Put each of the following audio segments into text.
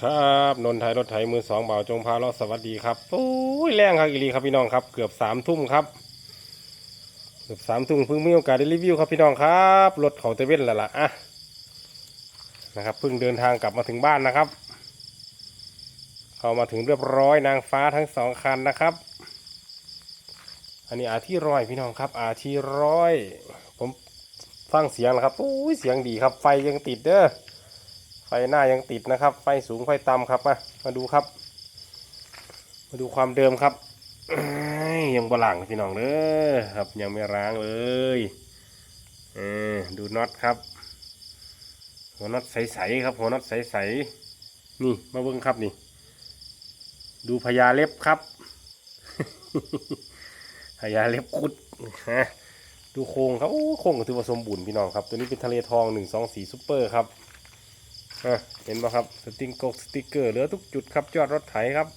ครับนนทไทยรถไถมือสองเบาจงพาเราสวัสดีครับโอ้ยแรงครับอีหลีครับพี่น้องครับ เกือบสามทุ่มครับ เกือบสามทุ่มเพิ่งมีโอกาสได้รีวิวครับพี่น้องครับรถเขาเตเว่นแล้วล่ะอะนะครับเพิ่งเดินทางกลับมาถึงบ้านนะครับ เข้ามาถึงเรียบร้อยนางฟ้าทั้งสองคันนะครับ อันนี้อาที่ร้อยพี่น้องครับ อาที่ร้อย ผมฟังเสียงแล้วครับโอ้ยเสียงดีครับไฟยังติดเด้อ หน้ายังติดนะครับ ไฟสูงไฟต่ำครับมามาดูครับ มาดูความเดิมครับยังบลังพี่น้องเด้อครับยังไม่ร้างเลยเออดูน็อตครับ หัวน็อตใสๆครับหัวน็อตใสๆนี่มาเบิ้งครับนี่ ดูพญาเล็บครับพญาเล็บคุดฮะดูโครงครับโอ้โครงก็ถือว่าสมบูรณ์พี่น้องครับ ตัวนี้เป็นทะเลทองหนึ่งสองสี่ซุปเปอร์ครับ เห็นไหมครับสติงกกสติกเกอร์เหลือทุกจุดครับยอดรถไถครับ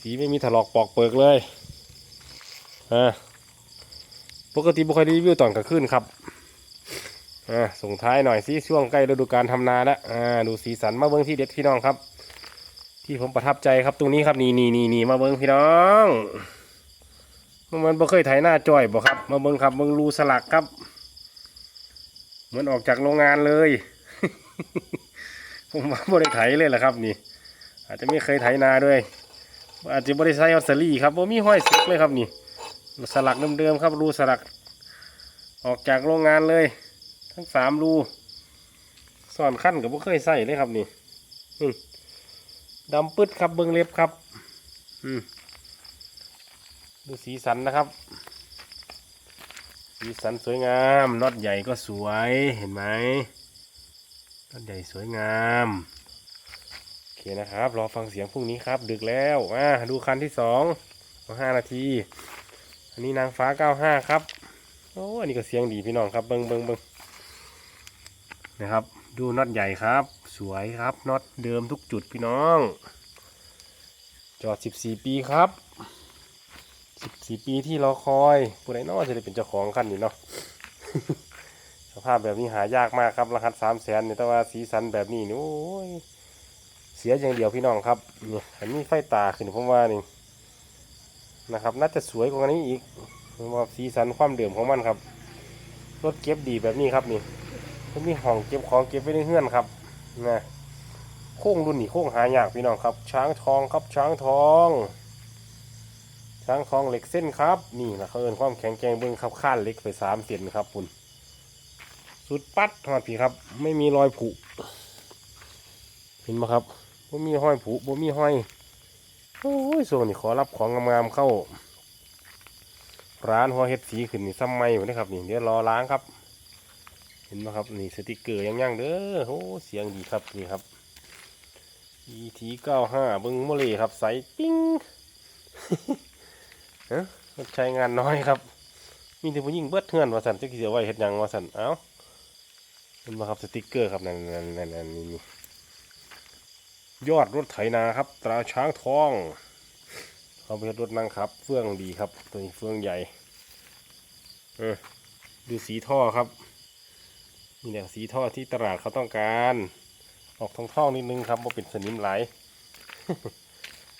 สีไม่มีถลอกปอกเปิกเลยอ่าปกติบุคอยได้รีวิวตอนกลางคืนครับอ่าส่งท้ายหน่อยสิช่วงใกล้ฤดูการทำนาแล้วอ่าดูสีสันมาเบิ้งที่เด็ดพี่น้องครับ ที่ผมประทับใจครับตรงนี้ครับนี่นี่นี่นี่มาเบิ้งพี่น้องมันบ่เคยไถหน้าจ้อยบ่ครับ มาเบิ้งครับเบิ้งรูสลักครับ เหมือนออกจากโรงงานเลย ผมว่าบริไถเลยแหละครับนี่ อาจจะไม่เคยไถนาด้วย อาจจะบริไซออสเซอรี่ครับว่ามีห้อยสิกเลยครับนี่ สลักเดิมๆครับรูสลัก ออกจากโรงงานเลย ทั้งสามรูซ่อนขั้นกับบ่เคยใส่เลยครับนี่ดำปึ๊ดครับเบิ้งเล็บครับดูสีสันนะครับ สีสันสวยงามน็อตใหญ่ก็สวยเห็นไหม น็อตใหญ่สวยงามโอเคนะครับ รอฟังเสียงพรุ่งนี้ครับ ดึกแล้วอ่าดูคันที่สองห้านาที อันนี้นางฟ้าเก้าห้าครับโอ้อันนี้ก็เสียงดีพี่น้องครับเบิ้งเบิ้งเบิ้งนะครับ ดูน็อตใหญ่ครับ สวยครับน็อตเดิมทุกจุดพี่น้อง จอดสิบสี่ปีครับสิบสี่ปีที่รอคอยผู้ใดน้อจะได้เป็นเจ้าของคันนี้เนาะ ภาพแบบนี้หายากมากครับรหัสสามแสนเนี่ยแต่ว่าสีสันแบบนี้นี่โอ้ยเสียอย่างเดียวพี่น้องครับเนี่ยอันนี้ไฟตาขึ้นผมว่านี่นะครับ น่าจะสวยกว่านี้อีกว่าสีสันความเดิมของมันครับรถเก็บดีแบบนี้ครับนี่มันมีห้องเก็บของเก็บไว้ในเฮือนครับนะโค้งรุ่นนี้โค้งหายากพี่น้องครับ ช้างทองครับช้างทอง ช้างทองเหล็กเส้นครับ นี่นะเขาเอินความแข็งแกร่งเบิ้งครับข้านเหล็กไปสามเส้นครับคุณ สุดปัดทอดพี่ครับ ไม่มีรอยผุเห็นไหมครับบ่มีห้อยผุบ่มีห้อยโอ้ยโซนี่ขอรับของงามๆเข้า ร้านหัวเฮ็ดสีขึ้นนี่ซ้ำไม่อยู่นะครับนี่เดี๋ยวรอล้างครับ เห็นไหมครับนี่สติกเกอร์ยังยังๆเด้อโอ้เสียงดีครับนี่ครับ ET 95เบิ้งโมเลครับใสปิ้งฮะใช้งานน้อยครับ มีแต่ผู้หญิงเบิดเทือนว่าสันจะเสียไว้เฮ็ดยังว่าสันเอ้า นมาครับสติกเกอร์ครับนั่นนั่นนั่นนั่นนี่นี่ยอดรถไถนาครับ ตราช้างทองเขาไปเฮ็ดรถนั่งครับ เฟื่องดีครับ ตัวนี้เฟื่องใหญ่เออดูสีท่อครับนี่แหละสีท่อที่ตลาดเขาต้องการ ออกทองท่องนิดนึงครับว่าเป็นสนิมไหล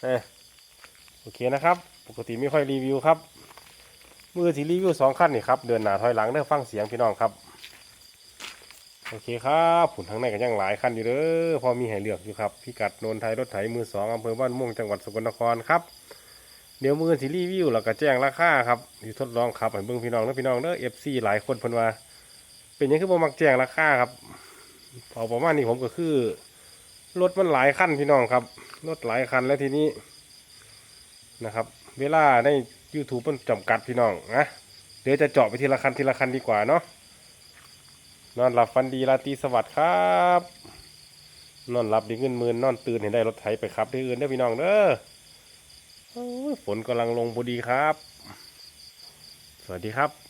เออโอเคนะครับ ปกติไม่ค่อยรีวิวครับ มือที่รีวิวสองขั้นนี่ครับ เดินหนาถอยหลังเด้อฟังเสียงพี่น้องครับ โอเคครับผุนทั้งในกันยังหลายขั้นอยู่เด้อพอมีให้เลือกอยู่ครับพิกัดโนนไทยรถไถมือสองอำเภอบ้านม่วงจังหวัดสกลนครครับเดี๋ยวมือที่รีวิวแล้วก็แจ้งราคาครับอยู่ทดลองขับให้เบิ่งพี่น้องเด้อพี่น้องเด้อเอฟซีหลายคนเพิ่นว่า เป็นยังคือบ่มักแจ้งราคาครับเอาประมาณนี้ผมก็คือรถมันหลายขั้นพี่น้องครับรถหลายคันแล้วทีนี้นะครับ เวลาใน YouTube มันจำกัดพี่น้องนะเดี๋ยวจะเจาะไปทีละคันทีละคันดีกว่าเนาะ นอนหลับฟันดีราตรีสวัสดิ์ครับ นอนหลับดีเงินมื่นนอนตื่นเห็นได้รถไถไปครับที่อื่นได้พี่น้องเด้อฝนกำลังลงพอดีครับ สวัสดีครับ